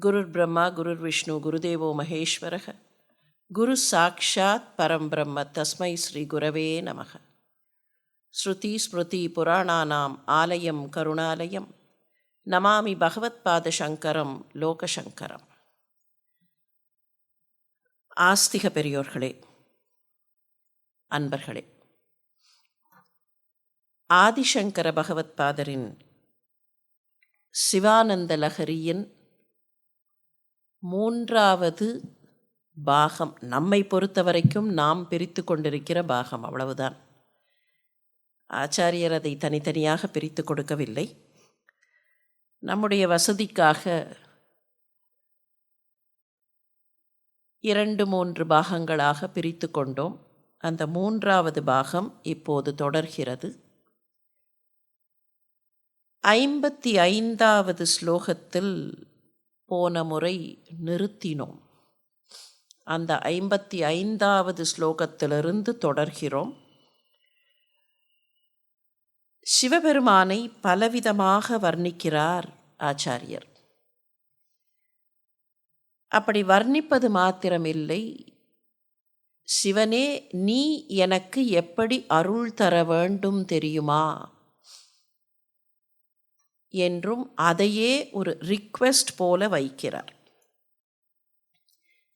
குருர் பிரம்மா குருர் விஷ்ணு குருதேவோ மகேஸ்வரக. குரு சாக்ஷாத் பரம் பிரம்ம தஸ்மை ஸ்ரீ குரவே நமக. ஸ்ருதி ஸ்மிருதி புராணானாம் ஆலயம் கருணாலயம். நமாமி பகவத்பாத சங்கரம் லோகசங்கரம் ஆஸ்திக பெரியோர்களே அன்பர்களே. ஆதிசங்கர பகவத்பாதரின் சிவானந்த லஹரியின் மூன்றாவது பாகம். நம்மை பொறுத்த வரைக்கும் நாம் பிரித்து கொண்டிருக்கிற பாகம். அவ்வளவுதான். ஆச்சாரியர் அதை தனித்தனியாக பிரித்து கொடுக்கவில்லை. நம்முடைய வசதிக்காக இரண்டு மூன்று பாகங்களாக பிரித்து கொண்டோம். அந்த மூன்றாவது பாகம் இப்போது தொடர்கிறது. ஐம்பத்தி ஐந்தாவது ஸ்லோகத்தில் போன முறை நிறுத்தினோம். அந்த ஐம்பத்தி ஐந்தாவது ஸ்லோகத்திலிருந்து தொடர்கிறோம். சிவபெருமானை பலவிதமாக வர்ணிக்கிறார் ஆச்சாரியர். அப்படி வர்ணிப்பது மாத்திரமில்லை. சிவனே நீ எனக்கு எப்படி அருள் தர வேண்டும் தெரியுமா? என்றும் அதையே ஒரு ரிக்வெஸ்ட் போல வைக்கிறார்.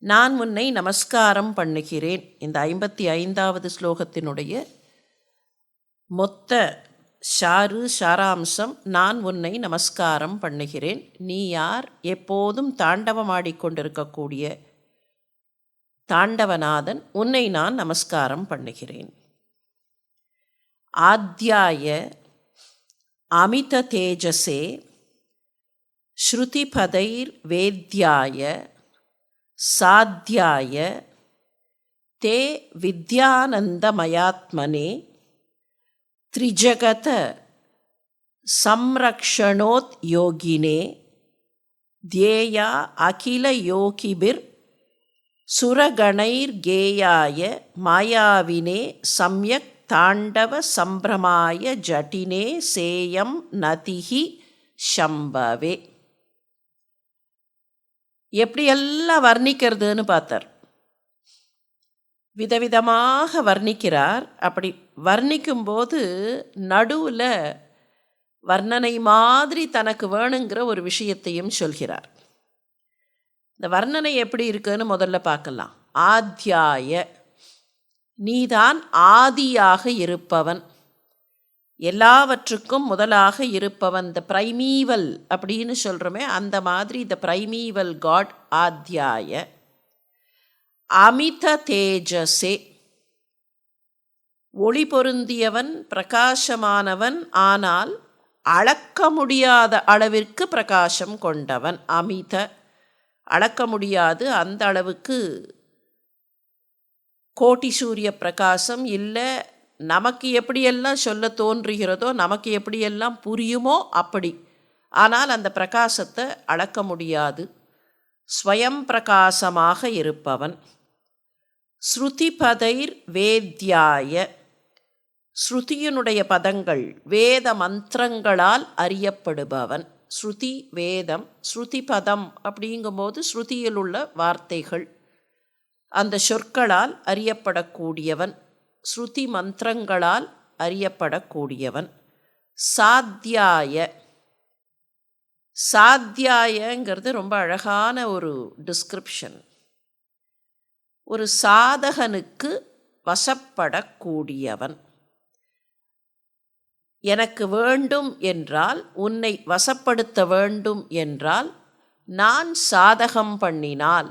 நான் உன்னை நமஸ்காரம் பண்ணுகிறேன். இந்த ஐம்பத்தி ஐந்தாவது ஸ்லோகத்தினுடைய மொத்த ஷாரு சாராம்சம் நான் உன்னை நமஸ்காரம் பண்ணுகிறேன். நீ யார்? எப்போதும் தாண்டவமாடிக்கொண்டிருக்கக்கூடிய தாண்டவநாதன் உன்னை நான் நமஸ்காரம் பண்ணுகிறேன். ஆத்தியாய அமித தேஜசே ஸ்ருதிபதைர் வேத்யாய சாத்தியாய தே வித்யானந்தமயாத்மனே த்ரிஜகத சம்ரக்ஷணோத் யோகினே தியேயா அகில யோகிபிர் சுரகணைர்கேயாய மாயாவினே சம்யக் தாண்டவ சம்பிரமாய ஜட்டினே சேயம் நதிகி சம்பவே. எப்படியெல்லாம் வர்ணிக்கிறதுன்னு பார்த்தார். விதவிதமாக வர்ணிக்கிறார். அப்படி வர்ணிக்கும்போது நடுவில் வர்ணனை மாதிரி தனக்கு வேணுங்கிற ஒரு விஷயத்தையும் சொல்கிறார். இந்த வர்ணனை எப்படி இருக்குன்னு முதல்ல பார்க்கலாம். ஆத்தியாய நீதான் ஆதியாக இருப்பவன். எல்லாவற்றுக்கும் முதலாக இருப்பவன் த பிரைமீவல் அப்படின்னு சொல்கிறோமே அந்த மாதிரி த பிரைமீவல் காட் ஆத்தியாய. அமித தேஜசே ஒளி பொருந்தியவன் பிரகாசமானவன் ஆனால் அளக்க முடியாத அளவிற்கு பிரகாசம் கொண்டவன். அமித அளக்க முடியாது அந்த அளவுக்கு கோட்டி சூரிய பிரகாசம் இல்லை நமக்கு எப்படியெல்லாம் சொல்ல தோன்றுகிறதோ நமக்கு எப்படியெல்லாம் புரியுமோ அப்படி. ஆனால் அந்த பிரகாசத்தை அளக்க முடியாது. ஸ்வயம் பிரகாசமாக இருப்பவன். ஸ்ருதிபதைர் வேத்யாய. ஸ்ருதியினுடைய பதங்கள் வேத மந்திரங்களால் அறியப்படுபவன். ஸ்ருதி வேதம் ஸ்ருதி பதம் அப்படிங்கும்போது ஸ்ருதியில் உள்ள வார்த்தைகள். அந்த சொற்களால் அறியப்படக்கூடியவன் ஸ்ருதி மந்திரங்களால் அறியப்படக்கூடியவன். சாத்தியாய சாத்தியாயங்கிறது ரொம்ப அழகான ஒரு டிஸ்கிரிப்ஷன் ஒரு சாதகனுக்கு வசப்படக்கூடியவன். எனக்கு வேண்டும் என்றால் உன்னை வசப்படுத்த வேண்டும் என்றால் நான் சாதகம் பண்ணினால்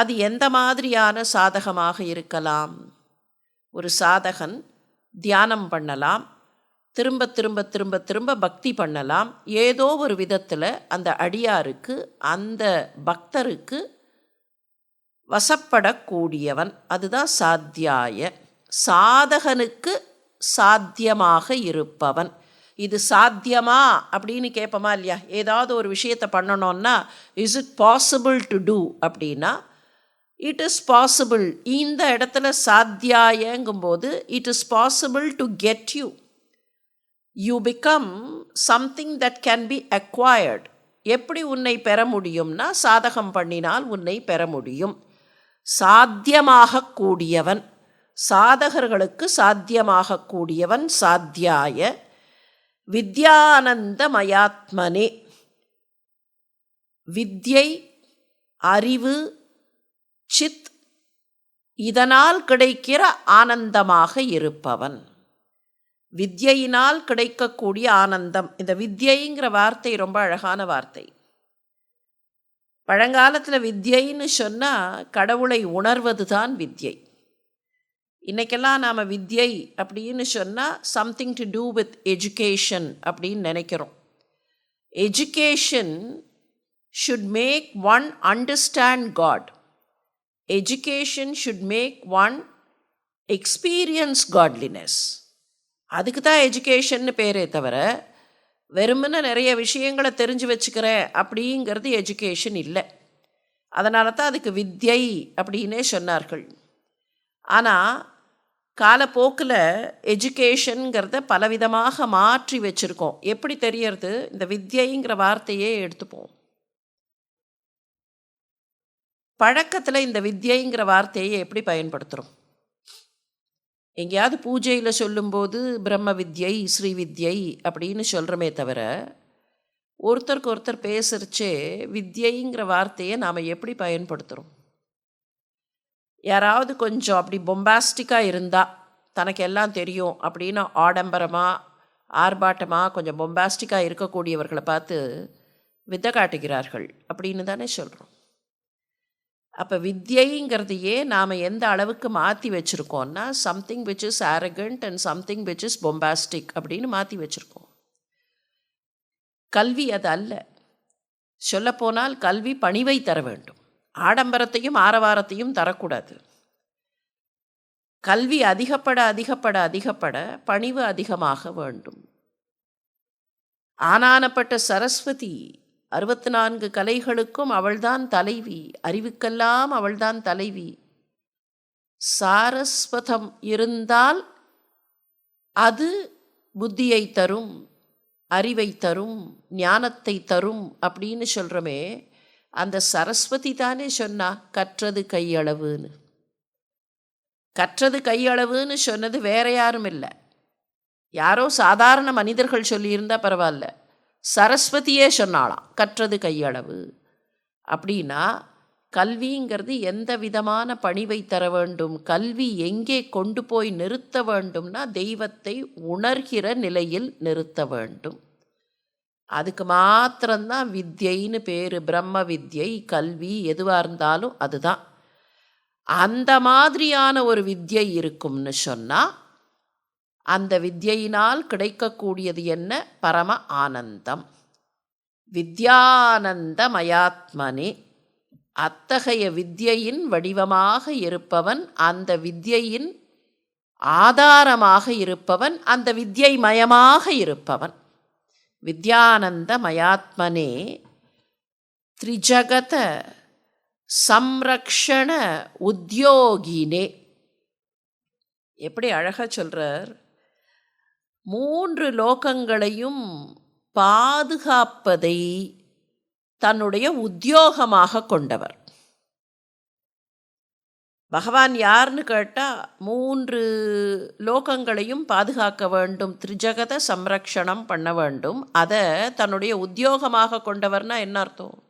அது எந்த மாதிரியான சாதகமாக இருக்கலாம்? ஒரு சாதகன் தியானம் பண்ணலாம் திரும்ப திரும்ப திரும்ப திரும்ப பக்தி பண்ணலாம். ஏதோ ஒரு விதத்தில் அந்த அடியாருக்கு அந்த பக்தருக்கு வசப்படக்கூடியவன். அதுதான் சாத்தியாய. சாதகனுக்கு சாத்தியமாக இருப்பவன். இது சாத்தியமா அப்படின்னு கேட்போமா இல்லையா? ஏதாவது ஒரு விஷயத்தை பண்ணணும்னா is it possible to do அப்படின்னா இட் இஸ் பாசிபிள் இந்த இடத்துல சாத்தியாயங்கும்போது it is possible to get you you become something that can be acquired எப்படி உன்னை பெற முடியும்னா சாதகம் பண்ணினால் உன்னை பெற முடியும். சாத்தியமாக கூடியவன் சாதகர்களுக்கு சாத்தியமாக கூடியவன் சாத்தியாய வித்யானந்தமயாத்மனே. வித்யை அறிவு சித் இதனால் கிடைக்கிற ஆனந்தமாக இருப்பவன். வித்யினால் கிடைக்கக்கூடிய ஆனந்தம். இந்த வித்யைங்கிற வார்த்தை ரொம்ப அழகான வார்த்தை. பழங்காலத்தில் வித்யைன்னு சொன்னால் கடவுளை உணர்வது தான் வித்யை. இன்றைக்கெல்லாம் நாம் வித்யை அப்படின்னு சொன்னால் something to do with education அப்படின்னு நினைக்கிறோம். Education should make one understand God education should make one experience godliness அதுக்கு தான் எஜுகேஷன்னு பேரே தவிர வெறுமனே நிறைய விஷயங்களை தெரிஞ்சு வச்சுக்கிறேன் அப்படிங்கிறது எஜுகேஷன் இல்லை. அதனால தான் அதுக்கு வித்யை அப்படின்னே சொன்னார்கள். ஆனால் காலப்போக்கில் எஜுகேஷனுங்கிறத பலவிதமாக மாற்றி வச்சுருக்கோம். எப்படி தெரியறது? இந்த வித்யைங்கிற வார்த்தையே எடுத்துப்போம். பழக்கத்தில் இந்த வித்யைங்கிற வார்த்தையை எப்படி பயன்படுத்துகிறோம் எங்கேயாவது பூஜையில் சொல்லும்போது பிரம்ம வித்யை ஸ்ரீ வித்யை அப்படின்னு சொல்கிறோமே தவிர ஒருத்தருக்கு ஒருத்தர் பேசுகிறச்சே வித்யைங்கிற வார்த்தையை நாம் எப்படி பயன்படுத்துகிறோம் யாராவது கொஞ்சம் அப்படி பொம்பாஸ்டிக்காக இருந்தால் தனக்கு எல்லாம் தெரியும் அப்படின்னு ஆடம்பரமாக ஆர்ப்பாட்டமாக கொஞ்சம் பொம்பாஸ்டிக்காக இருக்கக்கூடியவர்களை பார்த்து வித்த காட்டுகிறார்கள் அப்படின்னு தானே சொல்கிறோம் அப்போ வித்யைங்கிறதையே நாம் எந்த அளவுக்கு மாற்றி வச்சுருக்கோம்னா something which is arrogant and something which is bombastic அப்படின்னு மாற்றி வச்சுருக்கோம். கல்வி அது அல்ல. சொல்லப்போனால் கல்வி பணிவை தர வேண்டும். ஆடம்பரத்தையும் ஆரவாரத்தையும் தரக்கூடாது. கல்வி அதிகப்பட அதிகப்பட அதிகப்பட பணிவு அதிகமாக வேண்டும். ஆனானப்பட்ட சரஸ்வதி அறுபத்தி நான்கு கலைகளுக்கும் அவள்தான் தலைவி அறிவுக்கெல்லாம் அவள்தான் தலைவி. சாரஸ்வதம் இருந்தால் அது புத்தியை தரும் அறிவை தரும் ஞானத்தை தரும் அப்படின்னு சொல்கிறோமே அந்த சரஸ்வதி தானே சொன்னா கற்றது கையளவுன்னு. கற்றது கையளவுன்னு சொன்னது வேற யாரும் இல்லை. யாரோ சாதாரண மனிதர்கள் சொல்லியிருந்தால் பரவாயில்ல. சரஸ்வதியே சொன்னாலாம் கற்றது கையளவு. அப்படின்னா கல்விங்கிறது எந்த விதமான பணிவை தர வேண்டும் கல்வி எங்கே கொண்டு போய் நிறுத்த வேண்டும்னா தெய்வத்தை உணர்கிற நிலையில் நிறுத்த வேண்டும். அதுக்கு மாத்திரம்தான் வித்யைன்னு பேர் பிரம்ம வித்யை கல்வி எதுவாக இருந்தாலும் அதுதான். அந்த மாதிரியான ஒரு வித்யை இருக்கும்னு சொன்னால் அந்த வித்யினால் கிடைக்கக்கூடியது என்ன? பரம ஆனந்தம். வித்யானந்தமயாத்மனி அத்தகைய வித்யின் வடிவமாக இருப்பவன் அந்த வித்யின் ஆதாரமாக இருப்பவன் அந்த வித்யை மயமாக இருப்பவன். வித்யானந்தமயாத்மனே த்ரிஜகத சம்ரக்ஷண உத்தியோகினே. எப்படி அழகாக சொல்கிறார் மூன்று லோகங்களையும் பாதுகாப்பதை தன்னுடைய உத்தியோகமாக கொண்டவர். பகவான் யார்னு கேட்டால் மூன்று லோகங்களையும் பாதுகாக்க வேண்டும் திரிஜகத சம்ரக்ஷணம் பண்ண வேண்டும். அதை தன்னுடைய உத்தியோகமாக கொண்டவர்னா என்ன அர்த்தம்?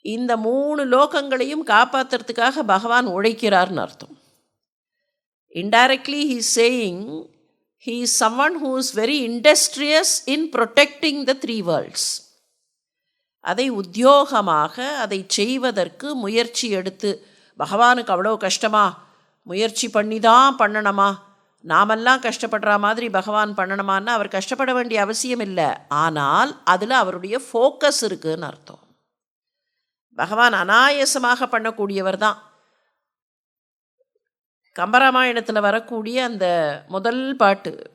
இந்த மூணு லோகங்களையும் காப்பாற்றுறதுக்காக பகவான் உழைக்கிறார்னு அர்த்தம். Indirectly he saying He is someone who is very industrious in protecting the three worlds அதை உத்தியோகமாக அதை செய்வதற்கு முயற்சி எடுத்து பகவானுக்கு அவ்வளோ கஷ்டமா? முயற்சி பண்ணி தான் பண்ணணுமா? நாமெல்லாம் கஷ்டப்படுற மாதிரி பகவான் பண்ணணுமான்னு அவர் கஷ்டப்பட வேண்டிய அவசியம் இல்லை. ஆனால் அதில் அவருடைய ஃபோக்கஸ் இருக்குதுன்னு அர்த்தம். பகவான் அனாயசமாக பண்ணக்கூடியவர் தான். கம்பராமாயணத்தில் வரக்கூடிய அந்த முதல் பாட்டு.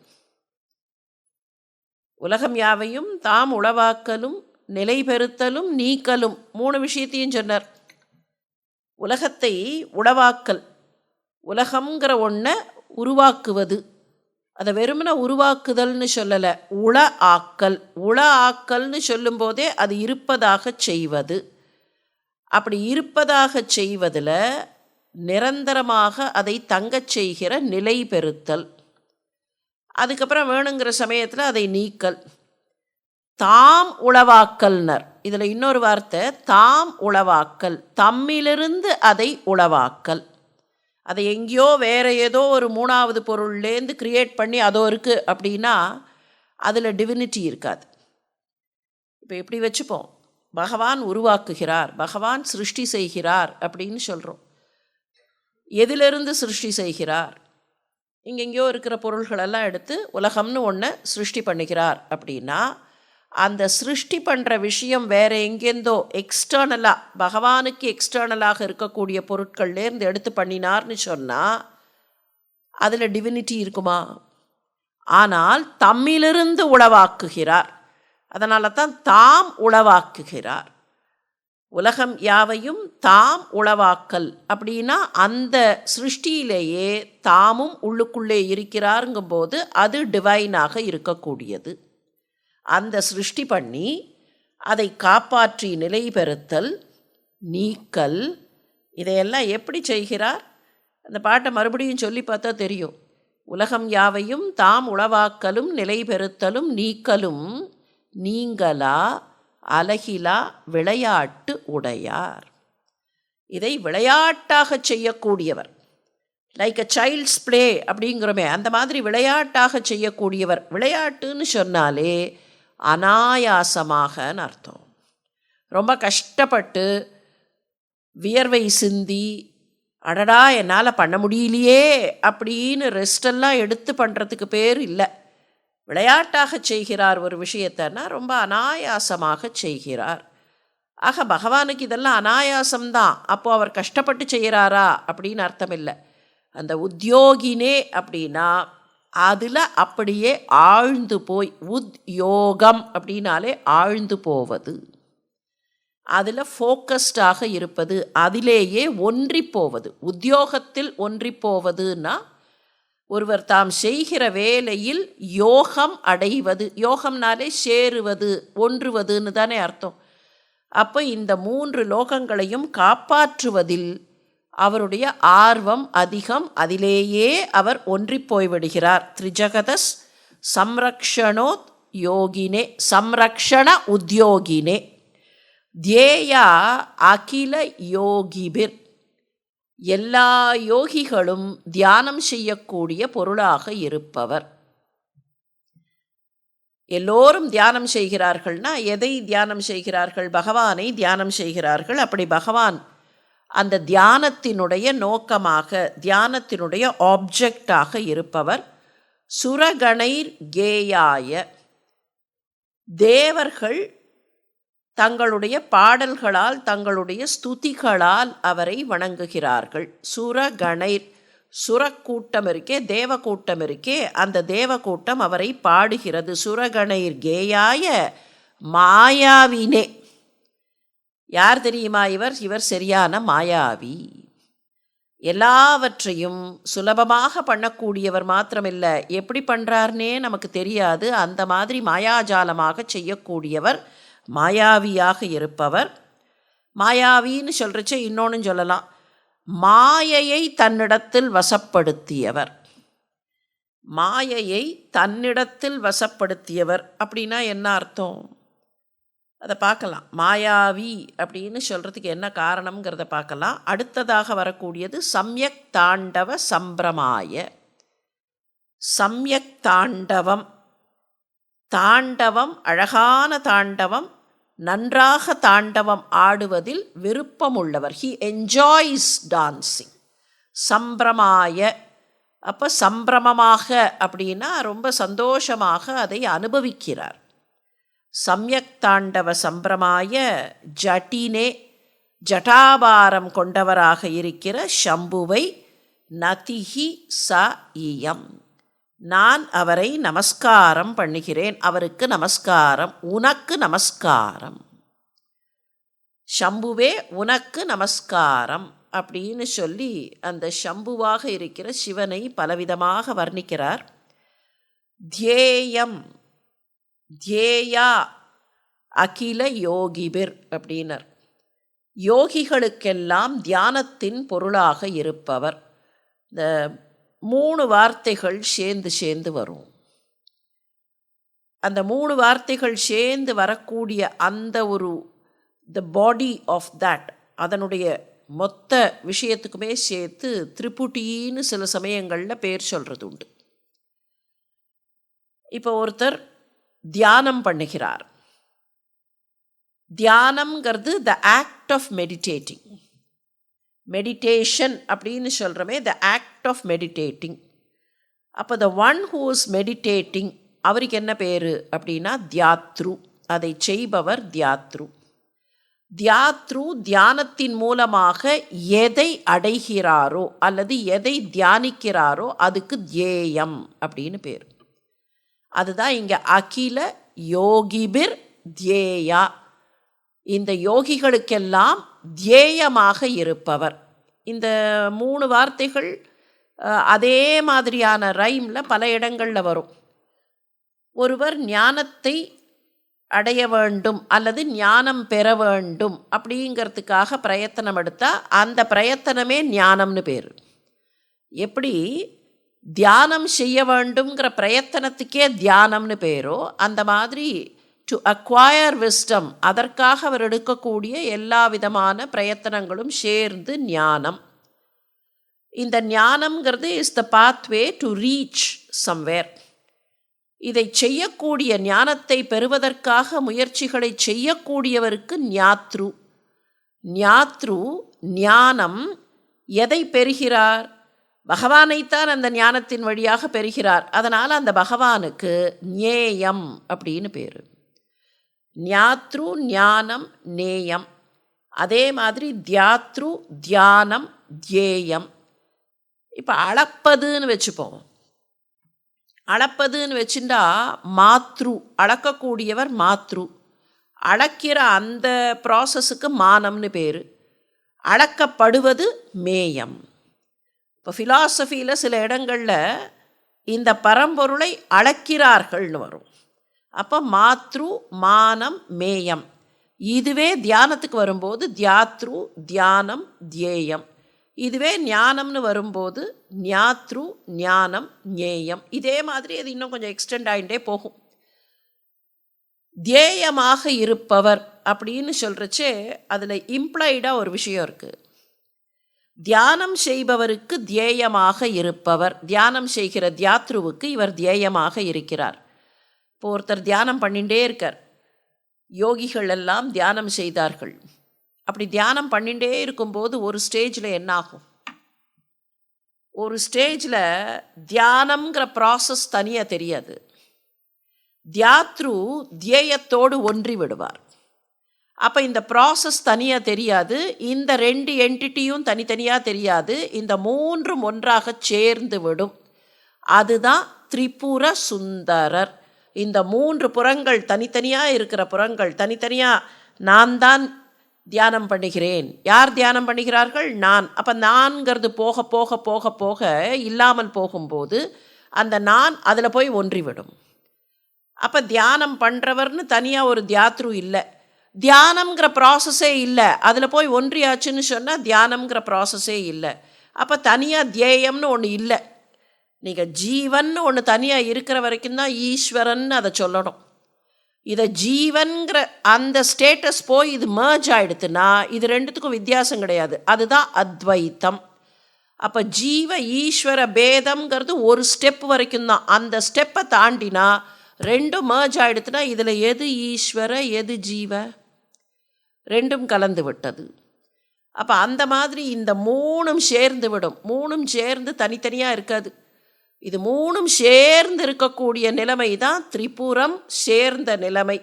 உலகம் யாவையும் தாம் உளவாக்கலும் நிலை பெறுத்தலும் நீக்கலும் மூணு விஷயத்தையும் சொன்னார். உலகத்தை உளவாக்கல் உலகங்கிற ஒன்றை உருவாக்குவது. அதை வெறுமன உருவாக்குதல்னு சொல்லலை உள ஆக்கல் உள ஆக்கல்னு சொல்லும்போதே அது இருப்பதாக செய்வது. அப்படி இருப்பதாக செய்வதில் நிரந்தரமாக அதை தங்கச் செய்கிற நிலை பெறுத்தல். அதுக்கப்புறம் வேணுங்கிற சமயத்தில் அதை நீக்கல். தாம் உளவாக்கல்னர். இதில் இன்னொரு வார்த்தை தாம் உளவாக்கல். தம்மிலிருந்து அதை உளவாக்கல். அதை எங்கேயோ வேறு ஏதோ ஒரு மூணாவது பொருள்லேருந்து கிரியேட் பண்ணி அதோ இருக்குது அப்படின்னா அதில் டிவினிட்டி இருக்காது. இப்போ எப்படி வச்சுப்போம்? பகவான் உருவாக்குகிறார். பகவான் சிருஷ்டி செய்கிறார் அப்படின்னு சொல்கிறோம் எதிலிருந்து சிருஷ்டி செய்கிறார்? இங்கெங்கேயோ இருக்கிற பொருள்களெல்லாம் எடுத்து உலகம்னு ஒன்று சிருஷ்டி பண்ணுகிறார் அப்படின்னா அந்த சிருஷ்டி பண்ணுற விஷயம் வேறு எங்கேருந்தோ எக்ஸ்டர்னலாக பகவானுக்கு எக்ஸ்டர்னலாக இருக்கக்கூடிய பொருட்கள்லேருந்து எடுத்து பண்ணினார்னு சொன்னால் அதில் டிவினிட்டி இருக்குமா? ஆனால் தம்மிலிருந்து உளவாக்குகிறார். அதனால தான் தாம் உளவாக்குகிறார். உலகம் யாவையும் தாம் உளவாக்கல். அப்படின்னா அந்த சிருஷ்டியிலேயே தாமும் உள்ளுக்குள்ளே இருக்கிறாருங்கும்போது அது டிவைனாக இருக்கக்கூடியது. அந்த சிருஷ்டி பண்ணி அதை காப்பாற்றி நிலைபெறுத்தல் நீக்கல் இதையெல்லாம் எப்படி செய்கிறார்? அந்த பாட்டை மறுபடியும் சொல்லி பார்த்தா தெரியும். உலகம் யாவையும் தாம் உளவாக்கலும் நிலைபெறுத்தலும் நீக்கலும் நீங்களா அலகிலா விளையாட்டு உடையார். இதை விளையாட்டாக செய்யக்கூடியவர் லைக் அ சைல்ட்ஸ் ப்ளே அப்படிங்கிறோமே அந்த மாதிரி விளையாட்டாக செய்யக்கூடியவர் விளையாட்டுன்னு சொன்னாலே அனாயாசமாகன்னு அர்த்தம். ரொம்ப கஷ்டப்பட்டு வியர்வை சிந்தி அடடா என்னால் பண்ண முடியலையே அப்படின்னு ரெஸ்டெல்லாம் எடுத்து பண்ணுறதுக்கு பேர் இல்லை. விளையாட்டாக செய்கிறார் ஒரு விஷயத்தைன்னா ரொம்ப அனாயாசமாக செய்கிறார். ஆக பகவானுக்கு இதெல்லாம் அனாயாசம்தான். அப்போது அவர் கஷ்டப்பட்டு செய்கிறாரா? அப்படின்னு அர்த்தம் இல்லை அந்த உத்தியோகினே அப்படின்னா அதில் அப்படியே ஆழ்ந்து போய் உத் யோகம் அப்படின்னாலே ஆழ்ந்து போவது. அதில் ஃபோக்கஸ்டாக இருப்பது அதிலேயே ஒன்றி போவது. உத்தியோகத்தில் ஒன்றி போவதுன்னா ஒருவர் தாம் செய்கிற வேலையில் யோகம் அடைவது யோகம்னாலே சேருவது ஒன்றுவதுன்னு தானே அர்த்தம். அப்போ இந்த மூன்று லோகங்களையும் காப்பாற்றுவதில் அவருடைய ஆர்வம் அதிகம். அதிலேயே அவர் ஒன்றிப்போய்விடுகிறார் த்ரிஜகதஸ் சம்ரக்ஷணோத் யோகினே சம்ரக்ஷண உத்தியோகினே தியேயா அகில யோகிபிர். எல்லா யோகிகளும் தியானம் செய்யக்கூடிய பொருளாக இருப்பவர். எல்லோரும் தியானம் செய்கிறார்கள்னா எதை தியானம் செய்கிறார்கள்? பகவானை தியானம் செய்கிறார்கள். அப்படி பகவான் அந்த தியானத்தினுடைய நோக்கமாக தியானத்தினுடைய ஆப்ஜெக்டாக இருப்பவர். சுரகணைர் கேயாய தேவர்கள் தங்களுடைய பாடல்களால் தங்களுடைய ஸ்துதிகளால் அவரை வணங்குகிறார்கள். சுரகணைர் சுரக்கூட்டம் இருக்கே தேவக்கூட்டம் இருக்கே அந்த தேவக்கூட்டம் அவரை பாடுகிறது. சுரகணைர் கேயாய மாயாவினே. யார் தெரியுமா இவர்? இவர் சரியான மாயாவி. எல்லாவற்றையும் சுலபமாக பண்ணக்கூடியவர் மாத்திரமில்லை. எப்படி பண்ணுறாருனே நமக்கு தெரியாது. அந்த மாதிரி மாயாஜாலமாக செய்யக்கூடியவர் மாயாவியாக இருப்பவர். மாயாவின்னு சொல்கிறச்ச இன்னொன்று சொல்லலாம். மாயையை தன்னிடத்தில் வசப்படுத்தியவர். மாயையை தன்னிடத்தில் வசப்படுத்தியவர் அப்படின்னா என்ன அர்த்தம்? அதை பார்க்கலாம். மாயாவி அப்படின்னு சொல்கிறதுக்கு என்ன காரணம்ங்கிறத பார்க்கலாம். அடுத்ததாக வரக்கூடியது சம்யக் தாண்டவ சம்பிரமாய. சம்யக் தாண்டவம். தாண்டவம் அழகான தாண்டவம் நன்றாக தாண்டவம் ஆடுவதில் விருப்பமுள்ளவர். ஹி என்ஜாய்ஸ் டான்ஸிங் சம்பிரமாய அப்போ சம்பிரமமாக அப்படின்னா ரொம்ப சந்தோஷமாக அதை அனுபவிக்கிறார். சம்யக் தாண்டவ சம்பிரமாய ஜட்டினே ஜட்டாபாரம் கொண்டவராக இருக்கிற சம்புவை நதிஹி ச இயம். நான் அவரை நமஸ்காரம் பண்ணுகிறேன். அவருக்கு நமஸ்காரம். உனக்கு நமஸ்காரம். ஷம்புவே உனக்கு நமஸ்காரம். அப்படின்னு சொல்லி அந்த ஷம்புவாக இருக்கிற சிவனை பலவிதமாக வர்ணிக்கிறார். தியேயம். தியேயா. அகில யோகிபிர் அப்படின்னர். யோகிகளுக்கெல்லாம் தியானத்தின் பொருளாக இருப்பவர். இந்த மூணு வார்த்தைகள் சேர்ந்து சேர்ந்து வரும். அந்த மூணு வார்த்தைகள் சேர்ந்து வரக்கூடிய அந்த ஒரு த பாடி ஆஃப் தட் அதனுடைய மொத்த விஷயத்துக்குமே சேர்த்து திரிபுட்டின்னு சில சமயங்களில் பேர் சொல்கிறது உண்டு. இப்போ ஒருத்தர் தியானம் பண்ணுகிறார். தியானம்ங்கிறது the act of meditating meditation அப்படின்னு சொல்கிறோமே த ஆக்ட் ஆஃப் மெடிடேட்டிங் அப்போ the one who is meditating அவருக்கு என்ன பேர் அப்படின்னா தியாத்ரு. அதை செய்பவர் தியாத்ரு. தியாத்ரு தியானத்தின் மூலமாக எதை அடைகிறாரோ அல்லது எதை தியானிக்கிறாரோ அதுக்கு தியேயம் அப்படின்னு பேர். அதுதான் இங்கே அகில யோகிபிர் தியேயா. இந்த யோகிகளுக்கெல்லாம் தியேயமாக இருப்பவர். இந்த மூணு வார்த்தைகள் அதே மாதிரியான ரைமில் பல இடங்களில் வரும். ஒருவர் ஞானத்தை அடைய வேண்டும் அல்லது ஞானம் பெற வேண்டும் அப்படிங்கிறதுக்காக பிரயத்தனம் எடுத்தால் அந்த பிரயத்தனமே ஞானம்னு பேர். எப்படி? தியானம் செய்ய வேண்டுங்கிற பிரயத்தனத்துக்கே தியானம்னு பேரோ அந்த மாதிரி டு அக்வயர் விஸ்டம் அதற்காக அவர் எடுக்கக்கூடிய எல்லா விதமான பிரயத்தனங்களும் சேர்ந்து ஞானம். இந்த ஞானம்ங்கிறது is the pathway to reach somewhere இதை செய்யக்கூடிய ஞானத்தை பெறுவதற்காக முயற்சிகளை செய்யக்கூடியவருக்கு ஞாத்ரு. ஞாத்ரு ஞானம் எதை பெறுகிறார்? பகவானைத்தான் அந்த ஞானத்தின் வழியாக பெறுகிறார். அதனால் அந்த பகவானுக்கு ஞேயம் அப்படின்னு பேர். ஞாத்ரு ஞானம் நேயம். அதே மாதிரி தியாத்ரு தியானம் தியேயம். இப்போ அளப்பதுன்னு வச்சுப்போம். அளப்பதுன்னு வச்சுட்டா மாத்ரு அளக்கக்கூடியவர் மாத்ரு. அளக்கிற அந்த ப்ராசஸுக்கு மானம்னு பேர். அளக்கப்படுவது மேயம். இப்போ ஃபிலாசபியில் சில இடங்களில் இந்த பரம்பொருளை அளக்கிறார்கள்னு வரும். அப்போ மாத்ரு மானம் மேயம். இதுவே தியானத்துக்கு வரும்போது தியாத்ரு தியானம் தியேயம். இதுவே ஞானம்னு வரும்போது ஞாத்ரு ஞானம் ஞேயம். இதே மாதிரி அது இன்னும் கொஞ்சம் எக்ஸ்டெண்ட் ஆகிட்டே போகும். தியேயமாக இருப்பவர் அப்படின்னு சொல்கிறச்சே அதில் இம்ப்ளாய்டாக ஒரு விஷயம் இருக்குது தியானம் செய்பவருக்கு தியேயமாக இருப்பவர். தியானம் செய்கிற தியாத்ருவுக்கு இவர் தியேயமாக இருக்கிறார். இப்போ ஒருத்தர் தியானம் பண்ணிகிட்டே இருக்கார். யோகிகள் எல்லாம் தியானம் செய்தார்கள். அப்படி தியானம் பண்ணிகிட்டே இருக்கும்போது ஒரு ஸ்டேஜில் என்னாகும்? ஒரு ஸ்டேஜில் தியானம்ங்கிற ப்ராசஸ் தனியாக தெரியாது. தியாத்ரு தியேயத்தோடு ஒன்றி விடுவார். அப்போ இந்த ப்ராசஸ் தனியாக தெரியாது. இந்த ரெண்டு என்டிட்டியும் தனித்தனியாக தெரியாது. இந்த மூன்றும் ஒன்றாக சேர்ந்து விடும். அதுதான் திரிபுர சுந்தரர் இந்த மூன்று புறங்கள் தனித்தனியாக இருக்கிற புறங்கள் தனித்தனியாக நான் தான் தியானம் பண்ணுகிறேன். யார் தியானம் பண்ணுகிறார்கள்? நான். அப்போ நான்கிறது போக போக போக போக இல்லாமல் போகும்போது அந்த நான் அதில் போய் ஒன்றிவிடும். அப்போ தியானம் பண்ணுறவர்னு தனியாக ஒரு தியாத்ரு இல்லை. தியானம்ங்கிற ப்ராசஸே இல்லை. அதில் போய் ஒன்றியாச்சுன்னு சொன்னால் தியானம்ங்கிற ப்ராசஸே இல்லை. அப்போ தனியாக தியேயம்னு ஒன்று இல்லை. நீங்கள் ஜீவன் ஒன்று தனியாக இருக்கிற வரைக்கும் தான் ஈஸ்வரன் அதை சொல்லணும். இதை ஜீவன்கிற அந்த ஸ்டேட்டஸ் போய் இது மேர்ஜ் ஆகிடுத்துன்னா இது ரெண்டுத்துக்கும் வித்தியாசம் கிடையாது. அதுதான் அத்வைத்தம். அப்போ ஜீவ ஈஸ்வர பேதம்ங்கிறது ஒரு ஸ்டெப் வரைக்கும் தான். அந்த ஸ்டெப்பை தாண்டினா ரெண்டும் மேர்ஜ் ஆகிடுத்துனா இதில் எது ஈஸ்வர எது ஜீவ? ரெண்டும் கலந்து விட்டது. அப்போ அந்த மாதிரி இந்த மூணும் சேர்ந்து விடும். மூணும் சேர்ந்து தனித்தனியாக இருக்காது. இது மூணும் சேர்ந்து இருக்கக்கூடிய நிலைமை தான் திரிபுரம் சேர்ந்த நிலைமை.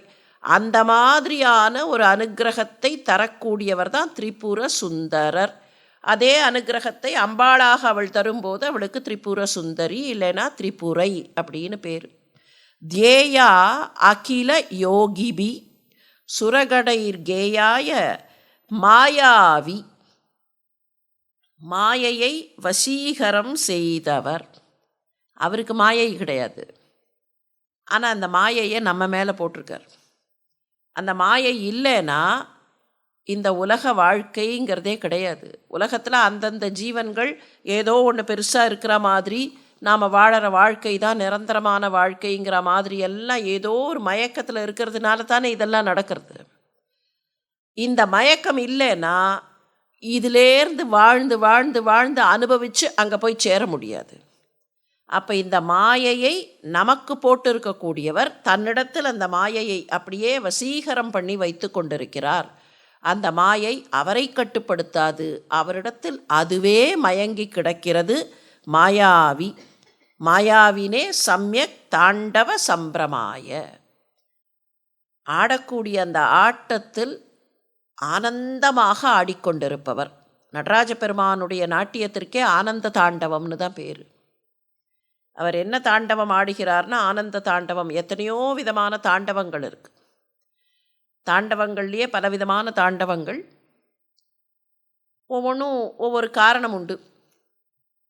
அந்த மாதிரியான ஒரு அனுகிரகத்தை தரக்கூடியவர் தான் திரிபுர சுந்தரர். அதே அனுகிரகத்தை அம்பாளாக அவள் தரும்போது அவளுக்கு திரிபுர சுந்தரி இல்லைன்னா திரிபுரை அப்படின்னு பேர். தியேயா அகில யோகிபி சுரகடைர் கேயாய மாயாவி மாயையை வசீகரம் செய்தவர். அவருக்கு மாயை கிடையாது. ஆனால் அந்த மாயையை நம்ம மேலே போட்டிருக்கார். அந்த மாயை இல்லைன்னா இந்த உலக வாழ்க்கைங்கிறதே கிடையாது. உலகத்தில் அந்தந்த ஜீவன்கள் ஏதோ ஒன்று பெருசாக இருக்கிற மாதிரி நாம் வாழற வாழ்க்கை தான் நிரந்தரமான வாழ்க்கைங்கிற மாதிரி எல்லாம் ஏதோ ஒரு மயக்கத்தில் இருக்கிறதுனால தானே இதெல்லாம் நடக்கிறது. இந்த மயக்கம் இல்லைன்னா இதிலேருந்து வாழ்ந்து வாழ்ந்து வாழ்ந்து அனுபவித்து அங்கே போய் சேர முடியாது. அப்போ இந்த மாயையை நமக்கு போட்டு இருக்கக்கூடியவர் தன்னிடத்தில் அந்த மாயையை அப்படியே வசீகரம் பண்ணி வைத்து கொண்டிருக்கிறார். அந்த மாயை அவரை கட்டுப்படுத்தாது. அவரிடத்தில் அதுவே மயங்கி கிடக்கிறது. மாயாவி. மாயாவினே சம்யக் தாண்டவ சம்பிரமாய. ஆடக்கூடிய அந்த ஆட்டத்தில் ஆனந்தமாக ஆடிக்கொண்டிருப்பவர். நடராஜ பெருமானுடைய நாட்டியத்திற்கே ஆனந்த தாண்டவம்னு தான் பேர். அவர் என்ன தாண்டவம் ஆடுகிறார்னா ஆனந்த தாண்டவம். எத்தனையோ விதமான தாண்டவங்கள் இருக்குது தாண்டவங்கள்லேயே பலவிதமான தாண்டவங்கள். ஒவ்வொன்றும் ஒவ்வொரு காரணம் உண்டு.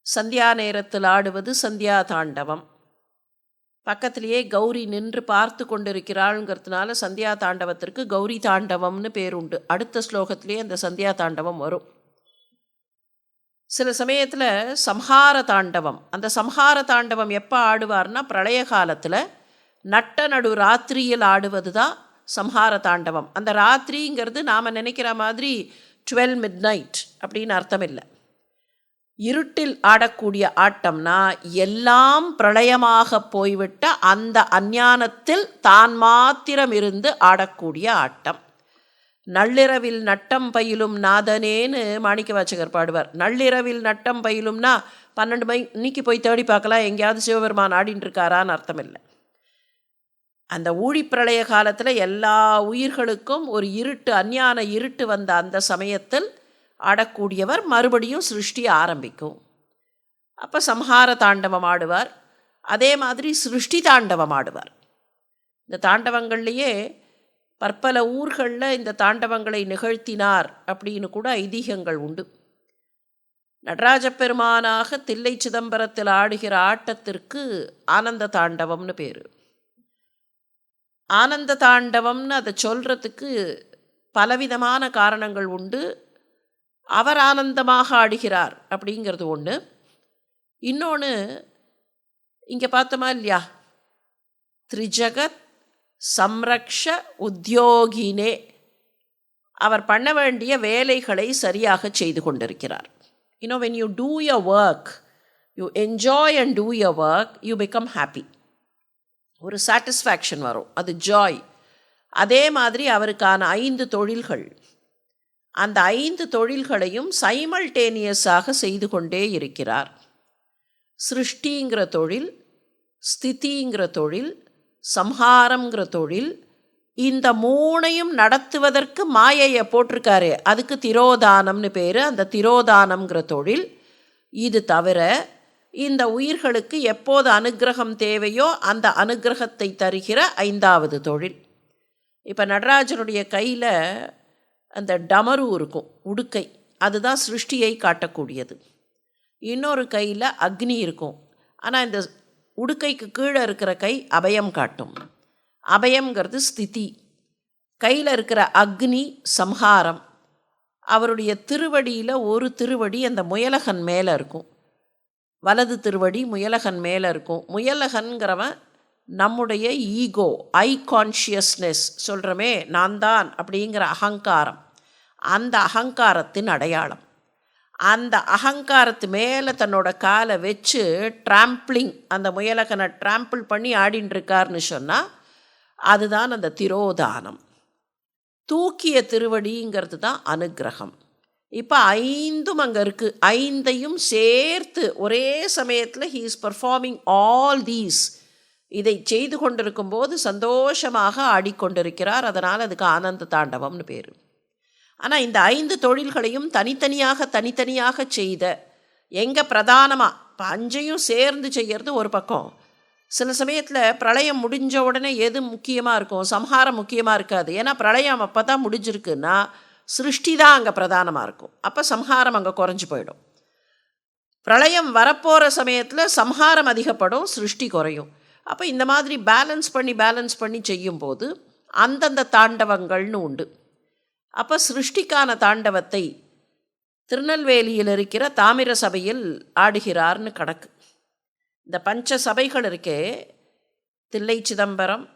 சந்தியா நேரத்தில் ஆடுவது சந்தியா தாண்டவம். பக்கத்திலேயே கௌரி நின்று பார்த்து கொண்டிருக்கிறாளுங்கிறதுனால சந்தியா தாண்டவத்திற்கு கௌரி தாண்டவம்னு பேருண்டு அடுத்த ஸ்லோகத்திலேயே அந்த சந்தியா தாண்டவம் வரும். சில சமயத்தில் சம்ஹார தாண்டவம். அந்த சம்ஹார தாண்டவம் எப்போ ஆடுவார்னா பிரளய காலத்தில் நட்ட நடு ராத்திரியில் ஆடுவது தான் சம்ஹார தாண்டவம். அந்த ராத்திரிங்கிறது நாம் நினைக்கிற மாதிரி டுவெல் மிட் நைட் அப்படின்னு அர்த்தம் இல்லை இருட்டில் ஆடக்கூடிய ஆட்டம்னா எல்லாம் பிரளயமாக போய்விட்ட அந்த அஞ்ஞானத்தில் தான் மாத்திரம் இருந்து ஆடக்கூடிய ஆட்டம். நள்ளிரவில் நட்டம் பயிலும் நாதனேன்னு மாணிக்க வாச்சகர் பாடுவார். நள்ளிரவில் நட்டம் பயிலும்னா பன்னெண்டு மணிக்கு போய் தேடி பார்க்கலாம் எங்கேயாவது சிவபெருமான் ஆடின்னு இருக்காரான்னு அர்த்தம் இல்லை அந்த ஊழிப்பிரளய காலத்தில் எல்லா உயிர்களுக்கும் ஒரு இருட்டு அஞ்ஞான இருட்டு வந்த அந்த சமயத்தில் ஆடக்கூடியவர் மறுபடியும் சிருஷ்டி ஆரம்பிக்கும். அப்போ சம்ஹார தாண்டவம் ஆடுவார். அதே மாதிரி சிருஷ்டி தாண்டவம் ஆடுவார். இந்த தாண்டவங்கள்லேயே பற்பல ஊர்களில் இந்த தாண்டவங்களை நிகழ்த்தினார் அப்படின்னு கூட ஐதீகங்கள் உண்டு. நடராஜ பெருமானாக தில்லை சிதம்பரத்தில் ஆடுகிற ஆட்டத்திற்கு ஆனந்த தாண்டவம்னு பேர். ஆனந்த தாண்டவம்னு அதை சொல்கிறதுக்கு பலவிதமான காரணங்கள் உண்டு. அவர் ஆனந்தமாக ஆடுகிறார் அப்படிங்கிறது ஒன்று இன்னொன்று இங்கே பார்த்தோமா இல்லையா? த்ரிஜகத் சம்ரக்ஷ உத்தியோகினே அவர் பண்ண வேண்டிய வேலைகளை சரியாக செய்து கொண்டிருக்கிறார். You know when you do your work you enjoy and do your work you become happy ஒரு சாட்டிஸ்ஃபேக்ஷன் வரும். அது ஜாய் அதே மாதிரி அவருக்கான ஐந்து தொழில்கள். அந்த ஐந்து தொழில்களையும் சைமல்டேனியஸாக செய்து கொண்டே இருக்கிறார். சிருஷ்டிங்கிற தொழில் ஸ்திதிங்கிற தொழில் சம்ஹாரங்கிற தொழில் இந்த மூணையும் நடத்துவதற்கு மாயையை போட்டிருக்காரு. அதுக்கு திரோதானம்னு பேர். அந்த திரோதானம்ங்கிற தொழில் இது தவிர இந்த உயிர்களுக்கு எப்போது அனுகிரகம் தேவையோ அந்த அனுகிரகத்தை தருகிற ஐந்தாவது தொழில். இப்போ நடராஜனுடைய கையில் அந்த டமரு இருக்கும் உடுக்கை. அதுதான் சிருஷ்டியை காட்டக்கூடியது. இன்னொரு கையில் அக்னி இருக்கும். ஆனால் இந்த உடுக்கைக்கு கீழே இருக்கிற கை அபயம் காட்டும். அபயம்ங்கிறது ஸ்திதி. கையில் இருக்கிற அக்னி சம்ஹாரம். அவருடைய திருவடியில் ஒரு திருவடி அந்த முயலகன் மேலே இருக்கும். வலது திருவடி முயலகன் மேலே இருக்கும். முயலகன்கிறவன் நம்முடைய ஈகோ ஐ கான்ஷியஸ்னஸ் சொல்கிறோமே நான் தான் அப்படிங்கிற அகங்காரம். அந்த அகங்காரத்தின் அடையாளம். அந்த அகங்காரத்து மேலே தன்னோட காலை வச்சு ட்ராம்பிளிங் அந்த முயலகனை ட்ராம்பிள் பண்ணி ஆடின்ட்ருக்காருன்னு சொன்னால் அதுதான் அந்த திரோதானம். தூக்கிய திருவடிங்கிறது தான் அனுகிரகம். இப்போ ஐந்தும் அங்கே இருக்குது ஐந்தையும் சேர்த்து ஒரே சமயத்தில் he is performing all these இதை செய்து கொண்டிருக்கும் போது சந்தோஷமாக ஆடிக்கொண்டிருக்கிறார். அதனால் அதுக்கு ஆனந்த தாண்டவம்னு பேர். ஆனால் இந்த ஐந்து தொழில்களையும் தனித்தனியாக தனித்தனியாக செய்த எங்கே பிரதானமாக இப்போ அஞ்சையும் சேர்ந்து செய்கிறது ஒரு பக்கம். சில சமயத்தில் பிரளயம் முடிஞ்ச உடனே எது முக்கியமாக இருக்கும்? சம்ஹாரம் முக்கியமாக இருக்காது. ஏன்னா பிரளயம் அப்போ தான் முடிஞ்சிருக்குன்னா சிருஷ்டி தான் அங்கே பிரதானமாக இருக்கும். அப்போ சம்ஹாரம் அங்கே குறைஞ்சி போயிடும். பிரளயம் வரப்போகிற சமயத்தில் சம்ஹாரம் அதிகப்படும் சிருஷ்டி குறையும். அப்போ இந்த மாதிரி பேலன்ஸ் பண்ணி பேலன்ஸ் பண்ணி செய்யும்போது அந்தந்த தாண்டவங்கள்னு உண்டு. அப்போ சிருஷ்டிக்கான தாண்டவத்தை திருநெல்வேலியில் இருக்கிற தாமிர சபையில் ஆடுகிறார்னு கணக்கு. இந்த பஞ்ச சபைகள் இருக்கே தில்லை சிதம்பரம்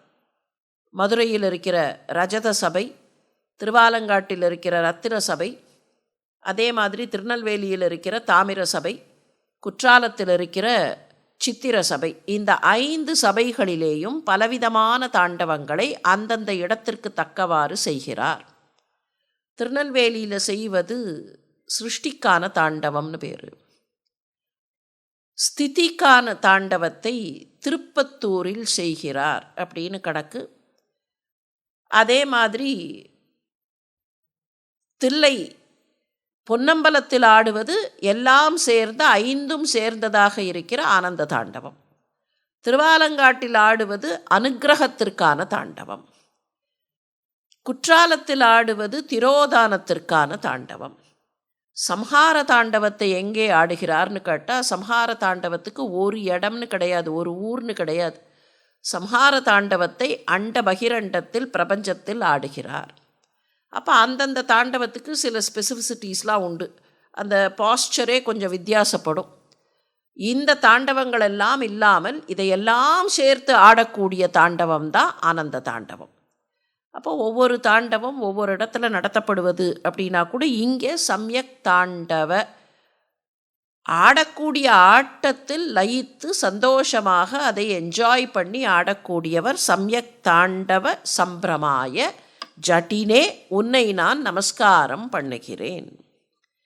மதுரையில் இருக்கிற ரஜத சபை திருவாலங்காட்டில் இருக்கிற ரத்தின சபை அதே மாதிரி திருநெல்வேலியில் இருக்கிற தாமிர சபை குற்றாலத்தில் இருக்கிற சித்திர சபை இந்த ஐந்து சபைகளிலேயும் பலவிதமான தாண்டவங்களை அந்தந்த இடத்திற்கு தக்கவாறு செய்கிறார். திருநெல்வேலியில் செய்வது சிருஷ்டிக்கான தாண்டவம்னு பேர். ஸ்திதிக்கான தாண்டவத்தை திருப்பத்தூரில் செய்கிறார் அப்படின்னு கணக்கு. அதே மாதிரி தில்லை பொன்னம்பலத்தில் ஆடுவது எல்லாம் சேர்ந்த ஐந்தும் சேர்ந்ததாக இருக்கிற ஆனந்த தாண்டவம். திருவாலங்காட்டில் ஆடுவது அனுக்கிரகத்திற்கான தாண்டவம். குற்றாலத்தில் ஆடுவது திரோதானத்திற்கான தாண்டவம். சம்ஹார தாண்டவத்தை எங்கே ஆடுகிறார்னு கேட்டால் சம்ஹார தாண்டவத்துக்கு ஒரு இடம்னு கிடையாது ஒரு ஊர்னு கிடையாது. சம்ஹார தாண்டவத்தை அண்ட பகிரண்டத்தில் பிரபஞ்சத்தில் ஆடுகிறார். அப்போ அந்தந்த தாண்டவத்துக்கு சில ஸ்பெசிஃபிசிட்டிஸ்லாம் உண்டு. அந்த பாஸ்டரே கொஞ்சம் வித்தியாசப்படும். இந்த தாண்டவங்கள் எல்லாம் இல்லாமல் இதையெல்லாம் சேர்த்து ஆடக்கூடிய தாண்டவம் தான் ஆனந்த தாண்டவம். அப்போ ஒவ்வொரு தாண்டவம் ஒவ்வொரு இடத்துல நடத்தப்படுவது அப்படின்னா கூட இங்கே சமயக் தாண்டவ ஆடக்கூடிய ஆட்டத்தில் லயித்து சந்தோஷமாக அதை என்ஜாய் பண்ணி ஆடக்கூடியவர் சமயக் தாண்டவ சம்பிரமாய ஜட்டினே உன்னை நான் நமஸ்காரம் பண்ணுகிறேன்.